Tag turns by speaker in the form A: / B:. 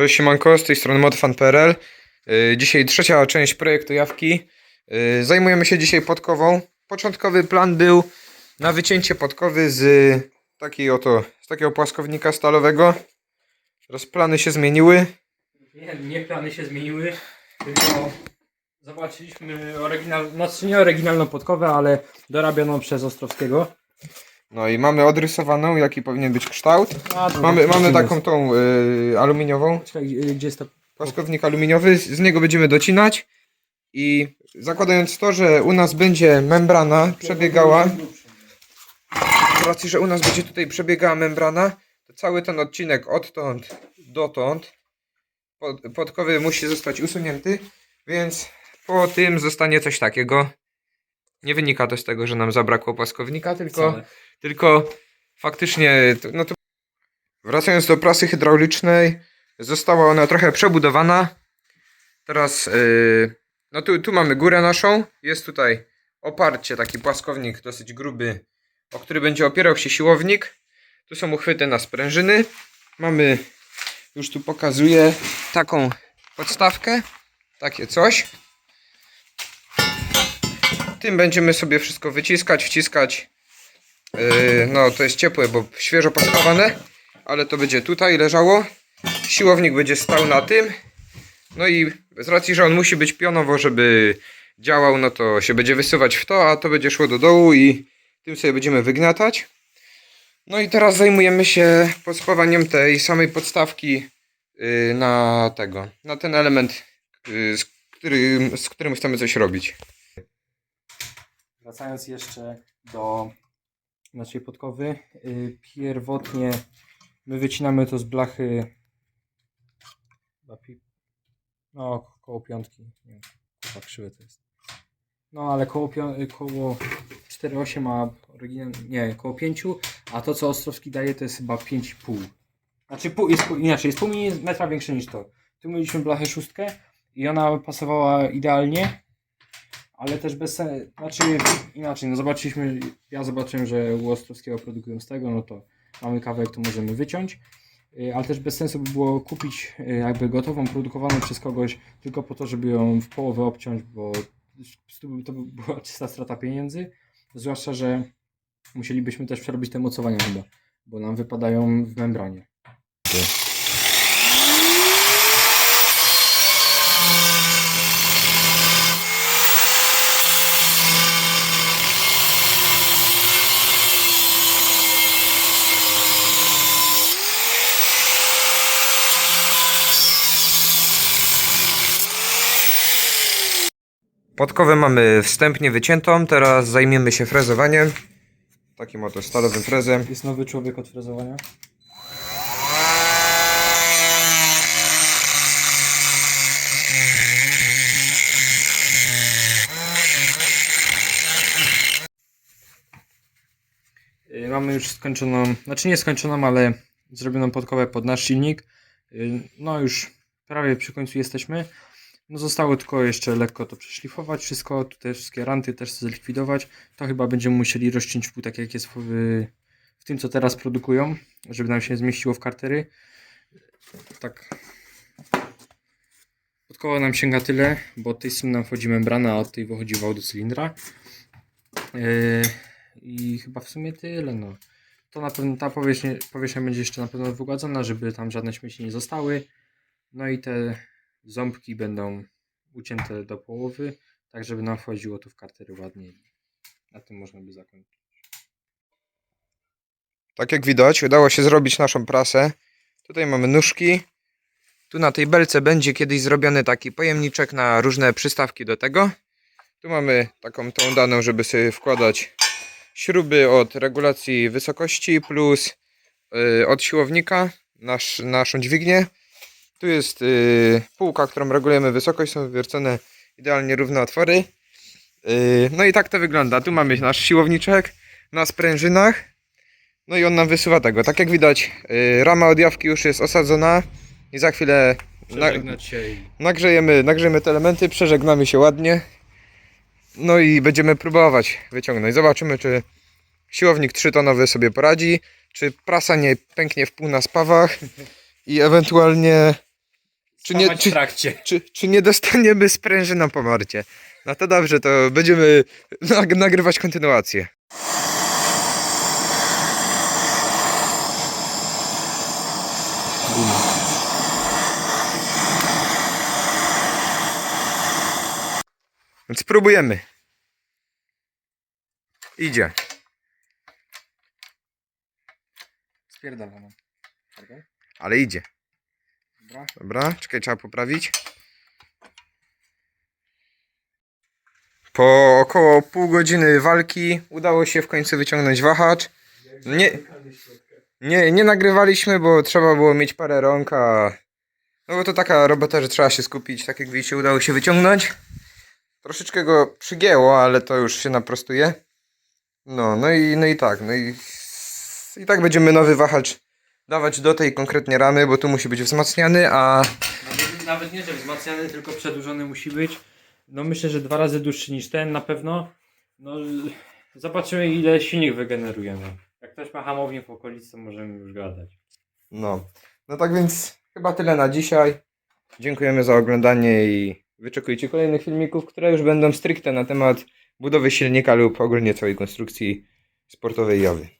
A: Cześć siemanko, z tej strony modfan.pl Yy, Dzisiaj trzecia część projektu Jawki. Yy, Zajmujemy się dzisiaj podkową. Początkowy plan był na wycięcie podkowy z takiej oto, z takiego płaskownika stalowego. Teraz plany się zmieniły.
B: Nie, nie plany się zmieniły, tylko zobaczyliśmy oryginal, znaczy nie oryginalną podkowę, ale dorabioną przez Ostrowskiego.
A: No i mamy odrysowaną, jaki powinien być kształt.
B: A,
A: Mamy, mamy taką tą yy, aluminiową,
B: Czekaj, gdzie gdzie jest to?
A: płaskownik aluminiowy, z z niego będziemy docinać. I zakładając to, że u nas będzie membrana przebiegała, z racji, że u nas będzie tutaj przebiegała membrana, to cały ten odcinek odtąd dotąd pod, podkowy musi zostać usunięty, więc po tym zostanie coś takiego. Nie wynika to z tego, że nam zabrakło płaskownika, tylko,
B: Wcale.
A: Tylko faktycznie, no to wracając do prasy hydraulicznej, została ona trochę przebudowana. Teraz, yy, no tu, tu mamy górę naszą, jest tutaj oparcie, taki płaskownik dosyć gruby, o który będzie opierał się siłownik. Tu są uchwyty na sprężyny. Mamy, już tu pokazuję, taką podstawkę, takie coś. Tym będziemy sobie wszystko wyciskać, wciskać. Yy, no to jest ciepłe, bo świeżo pospawane, ale to będzie tutaj leżało. Siłownik będzie stał na tym. No i z racji, że on musi być pionowo, żeby działał, no to się będzie wysuwać w to, a to będzie szło do dołu i tym sobie będziemy wygniatać. No i teraz zajmujemy się pospawaniem tej samej podstawki yy, na tego, na ten element, yy, z, którym, z którym chcemy coś robić.
B: Wracając jeszcze do naszej podkowy. y, Pierwotnie my wycinamy to z blachy no koło piątki. Nie wiem, chyba krzywe to jest. No ale koło, y, koło 4,8 a oryginał, nie, koło 5, a to co Ostrowski daje to jest chyba 5,5. Znaczy pół, jest inaczej, jest pół metra większe niż to. Tu mieliśmy blachę szóstkę i ona pasowała idealnie, ale też bez sensu, znaczy inaczej, no zobaczyliśmy, ja zobaczyłem, że u Ostrowskiego produkują z tego, no to mamy kawałek, to możemy wyciąć, Y, ale też bez sensu by było kupić y, jakby gotową, produkowaną przez kogoś tylko po to, żeby ją w połowę obciąć, bo to by była czysta strata pieniędzy, zwłaszcza, że musielibyśmy też przerobić te mocowania chyba, bo nam wypadają w membranie.
A: Podkowę mamy wstępnie wyciętą, teraz zajmiemy się frezowaniem. Takim oto stalowym frezem.
B: Jest nowy człowiek od frezowania. Y, Mamy już skończoną, znaczy nie skończoną, ale zrobioną podkowę pod nasz silnik. Y, No już prawie przy końcu jesteśmy. No zostało tylko jeszcze lekko to przeszlifować wszystko, tutaj wszystkie ranty też zlikwidować. To chyba będziemy musieli rozciąć w pół, tak jak jest w, w tym, co teraz produkują, żeby nam się zmieściło w kartery. Tak. Podkoła nam sięga tyle, bo od tej strony nam wchodzi membrana, a od tej wychodzi wał do cylindra. Yy, I chyba w sumie tyle. No. To na pewno ta powierzchnia, powierzchnia będzie jeszcze na pewno wygładzona, żeby tam żadne śmieci nie zostały. No i te ząbki będą ucięte do połowy, tak żeby nam wchodziło tu w kartery ładniej. Na tym można by zakończyć.
A: Tak jak widać, udało się zrobić naszą prasę. Tutaj mamy nóżki. Tu na tej belce będzie kiedyś zrobiony taki pojemniczek na różne przystawki do tego. Tu mamy taką tą daną, żeby sobie wkładać śruby od regulacji wysokości plus y, od siłownika nasz, naszą dźwignię. Tu jest y, półka, którą regulujemy wysokość, są wywiercone idealnie równe otwory. Y, no i tak to wygląda. Tu mamy nasz siłowniczek na sprężynach. No i on nam wysuwa tego. Tak jak widać, y, rama od jawki już jest osadzona i za chwilę na, nagrzejemy, nagrzejemy te elementy, przeżegnamy się ładnie. No i będziemy próbować wyciągnąć. Zobaczymy, czy siłownik 3-tonowy sobie poradzi, czy prasa nie pęknie w pół na spawach i ewentualnie Czy nie, czy,
B: w trakcie.
A: czy, czy nie dostaniemy sprężyną po morcie? No to dobrze, to będziemy nag- nagrywać kontynuację. Więc spróbujemy. Idzie.
B: Pardon?
A: Ale idzie.
B: Dobra.
A: Dobra, czekaj, trzeba poprawić. Po około pół godziny walki udało się w końcu wyciągnąć wahacz. Nie, nie, nie nagrywaliśmy, bo trzeba było mieć parę rąk, a... No bo to taka robota, że trzeba się skupić, tak jak widzicie udało się wyciągnąć. Troszeczkę go przygięło, ale to już się naprostuje. No, no i, no i tak, no i... I tak będziemy nowy wahacz dawać do tej konkretnie ramy, bo tu musi być wzmacniany, a...
B: Nawet, nawet nie, że wzmacniany, tylko przedłużony musi być. No myślę, że dwa razy dłuższy niż ten na pewno. No zobaczymy ile silnik wygenerujemy. Jak ktoś ma hamownik w okolicy, to możemy już gadać.
A: No. No tak więc chyba tyle na dzisiaj. Dziękujemy za oglądanie i wyczekujcie kolejnych filmików, które już będą stricte na temat budowy silnika lub ogólnie całej konstrukcji sportowej Jowy.